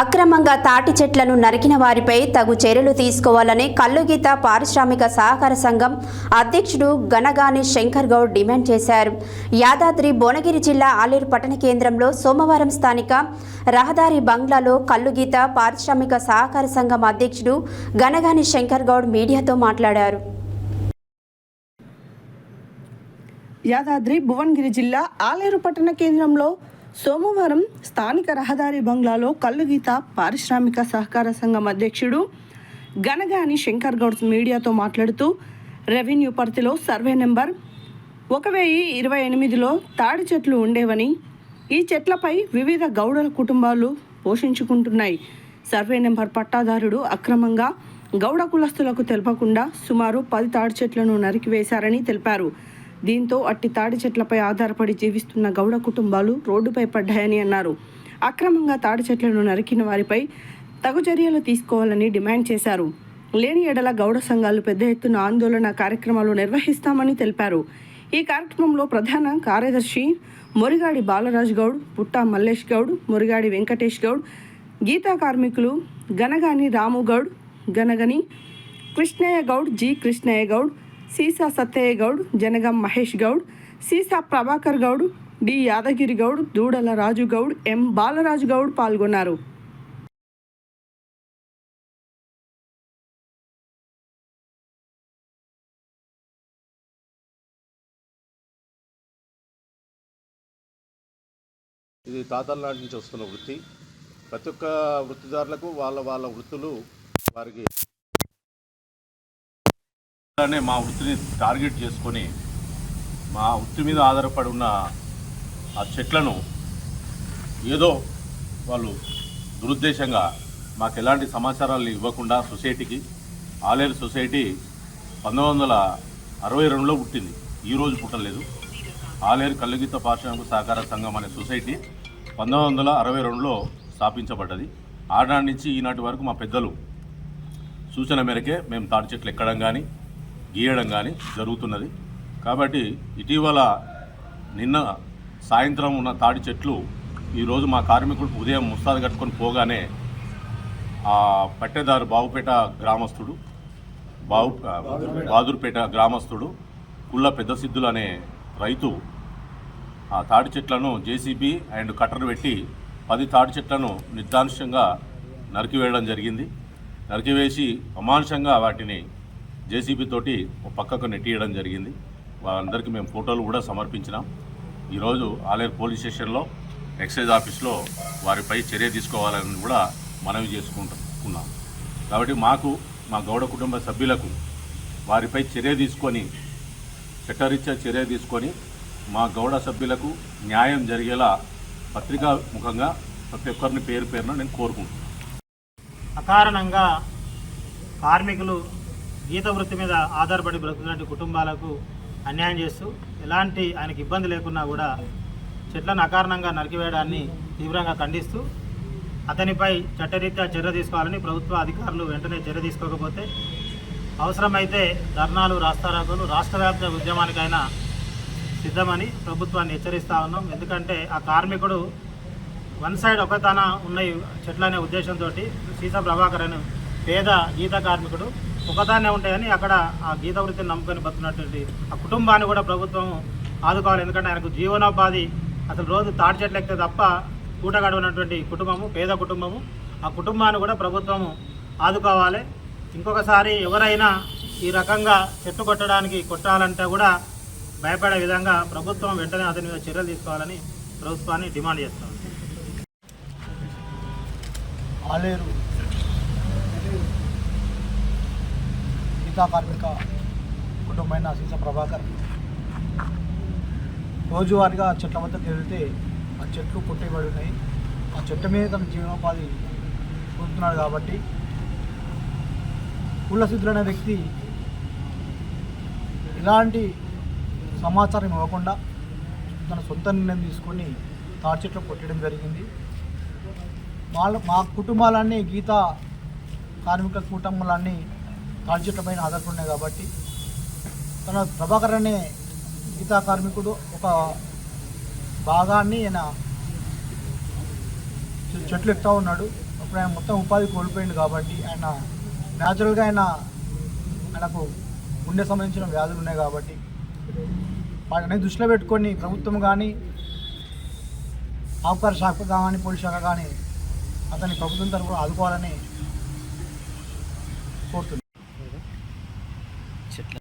అక్రమంగా తాటి చెట్లను నరికిన వారిపై తగు చర్యలు తీసుకోవాలని కల్లుగీత పారిశ్రామిక సహకార సంఘం అధ్యక్షుడు గనగాని శంకర్ గౌడ్ డిమాండ్ చేశారు. యాదాద్రి భువనగిరి జిల్లా ఆలేరు పట్టణ కేంద్రంలో సోమవారం స్థానిక రహదారి బంగ్లాలో కల్లుగీత పారిశ్రామిక సహకార సంఘం అధ్యక్షుడు గనగాని శంకర్ గౌడ్ మీడియాతో మాట్లాడారు. యాదాద్రి భువనగిరి జిల్లా ఆలేరు పట్టణ కేంద్రంలో సోమవారం స్థానిక రహదారి బంగ్లాలో కల్లుగీత పారిశ్రామిక సహకార సంఘం అధ్యక్షుడు గనగాని శంకర్ గౌడ్ మీడియాతో మాట్లాడుతూ రెవెన్యూ పరిధిలో సర్వే నెంబర్ ఒక వెయ్యి ఇరవై ఎనిమిదిలో తాడి చెట్లు ఉండేవని ఈ చెట్లపై వివిధ గౌడల కుటుంబాలు పోషించుకుంటున్నాయి. సర్వే నెంబర్ పట్టాదారుడు అక్రమంగా గౌడ కులస్తులకు తెలపకుండా సుమారు పది తాడి చెట్లను నరికివేశారని తెలిపారు. దీంతో అట్టి తాడి చెట్లపై ఆధారపడి జీవిస్తున్న గౌడ కుటుంబాలు రోడ్డుపై పడ్డాయని అన్నారు. అక్రమంగా తాడి చెట్లను నరికిన వారిపై తగు చర్యలు తీసుకోవాలని డిమాండ్ చేశారు. లేని ఎడల గౌడ సంఘాలు పెద్ద ఎత్తున ఆందోళన కార్యక్రమాలు నిర్వహిస్తామని తెలిపారు. ఈ కార్యక్రమంలో ప్రధాన కార్యదర్శి మురిగాడి బాలరాజ్ గౌడ్ పుట్టా మల్లేష్ గౌడ్ మురిగాడి వెంకటేష్ గౌడ్ గీతా కార్మికులు గనగాని రాము గౌడ్ గనగని కృష్ణయ్య గౌడ్ జి కృష్ణయ్య గౌడ్ సీసా సత్తయ్య గౌడ్ జనగం మహేష్ గౌడ్ సీసా ప్రభాకర్ గౌడ్ డి యాదగిరి గౌడ్ దూడల రాజు గౌడ్ ఎం బాలరాజు గౌడ్ పాల్గొన్నారు. ఇది తాతల నాటి నుంచి వస్తున్న వృత్తి. ప్రతి ఒక్క వృత్తిదారులకు వాళ్ళ వాళ్ళ వృత్తులు వారికి అలానే మా వృత్తిని టార్గెట్ చేసుకొని మా వృత్తి మీద ఆధారపడి ఉన్న ఆ చెట్లను ఏదో వాళ్ళు దురుద్దేశంగా మాకు ఎలాంటి సమాచారాలు ఇవ్వకుండా సొసైటీకి ఆలేరు సొసైటీ పంతొమ్మిది వందల అరవై రెండులో పుట్టింది. ఈరోజు పుట్టలేదు. ఆలేరు కల్లుగీత పారిశ్రామిక సహకార సంఘం అనే సొసైటీ పంతొమ్మిది వందల అరవై రెండులో స్థాపించబడ్డది. ఆనాటి నుంచి ఈనాటి వరకు మా పెద్దలు సూచన మేరకే మేము తాటి చెట్లు ఎక్కడం కానీ గీయడం కానీ జరుగుతున్నది. కాబట్టి ఇటీవల నిన్న సాయంత్రం ఉన్న తాడి చెట్లు ఈరోజు మా కార్మికులు ఉదయం ముస్తాదు కట్టుకొని పోగానే ఆ పట్టేదారు బావుపేట గ్రామస్తుడు బాబు బాదురుపేట గ్రామస్తుడు కుళ్ళ పెద్ద సిద్ధులు అనే రైతు ఆ తాడి చెట్లను జేసీబీ అండ్ కట్టర్ పెట్టి పది తాడి చెట్లను నిర్దాంశంగా నరికివేయడం జరిగింది. నరికివేసి అమానుషంగా వాటిని జేసీబీ తోటి ఒక పక్కకు నెట్టియడం జరిగింది. వాళ్ళందరికీ మేము ఫోటోలు కూడా సమర్పించినాం. ఈరోజు ఆలేరు పోలీస్ స్టేషన్లో ఎక్సైజ్ ఆఫీస్లో వారిపై చర్య తీసుకోవాలని కూడా మనవి చేసుకుంటున్నాం. కాబట్టి మాకు మా గౌడ కుటుంబ సభ్యులకు వారిపై చర్య తీసుకొని చట్టరీత్యా చర్య తీసుకొని మా గౌడ సభ్యులకు న్యాయం జరిగేలా పత్రికా ముఖంగా ప్రతి ఒక్కరిని పేరు పేరున నేను కోరుకుంటున్నాను. అకారణంగా కార్మికులు గీత వృత్తి మీద ఆధారపడి బ్రతుకున్నటువంటి కుటుంబాలకు అన్యాయం చేస్తూ ఎలాంటి ఆయనకి ఇబ్బంది లేకున్నా కూడా చెట్లను అకారణంగా నరికివేయడాన్ని తీవ్రంగా ఖండిస్తూ అతనిపై చట్టరీత్యా చర్య తీసుకోవాలని ప్రభుత్వ అధికారులు వెంటనే చర్య తీసుకోకపోతే అవసరమైతే ధర్నాలు రాస్తారోకోలు రాష్ట్ర వ్యాప్త ఉద్యమానికైనా సిద్ధమని ప్రభుత్వాన్ని హెచ్చరిస్తా ఉన్నాం. ఎందుకంటే ఆ కార్మికుడు వన్ సైడ్ ఒకతన ఉన్న చెట్లనే ఉద్దేశంతో సీసా ప్రభాకర్ పేద గీత కార్మికుడు ఒకదాన్నే ఉంటాయని అక్కడ ఆ గీత వృత్తిని నమ్ముకొని బతున్నటువంటి ఆ కుటుంబాన్ని కూడా ప్రభుత్వం ఆదుకోవాలి. ఎందుకంటే ఆయనకు జీవనోపాధి అసలు రోజు తాటి చెట్లు ఎక్కితే తప్ప పూట గడవనటువంటి కుటుంబము పేద కుటుంబము. ఆ కుటుంబాన్ని కూడా ప్రభుత్వము ఆదుకోవాలి. ఇంకొకసారి ఎవరైనా ఈ రకంగా చెట్టు కొట్టడానికి కొట్టాలంటే కూడా భయపడే విధంగా ప్రభుత్వం వెంటనే అతని మీద చర్యలు తీసుకోవాలని ప్రభుత్వాన్ని డిమాండ్ చేస్తాం ఆలేరు గీతా కార్మిక కుటుంబమైన సీస ప్రభాకర్ రోజువారీగా చెట్ల వద్దకు వెళ్తే ఆ చెట్లు కొట్టేబడి ఉన్నాయి. ఆ చెట్ల మీద తన జీవనోపాధి పొందుతున్నాడు కాబట్టి కుళ్ళసిద్ధుడు అనే వ్యక్తి ఇలాంటి సమాచారం ఇవ్వకుండా తన సొంత నిర్ణయం తీసుకొని తాటి చెట్లు కొట్టడం జరిగింది. వాళ్ళ మా కుటుంబాలన్నీ గీత కార్మిక కుటుంబాలన్నీ తాడి చెట్ల పైన ఆధారపడినాయి కాబట్టి తన ప్రభాకర్ అనే గీతా కార్మికుడు ఒక భాగాన్ని ఆయన చెట్లు ఎక్కుతా ఉన్నాడు. అప్పుడు ఆయన మొత్తం ఉపాధి కోల్పోయింది కాబట్టి ఆయన న్యాచురల్గా ఆయన ఆయనకు గుండె సంబంధించిన వ్యాధులు ఉన్నాయి కాబట్టి వాటిని దృష్టిలో పెట్టుకొని ప్రభుత్వం కానీ ఆపకార శాఖ కానీ పోలీస్ శాఖ కానీ అతని ప్రభుత్వం తరఫున ఆదుకోవాలని కోరుతుంది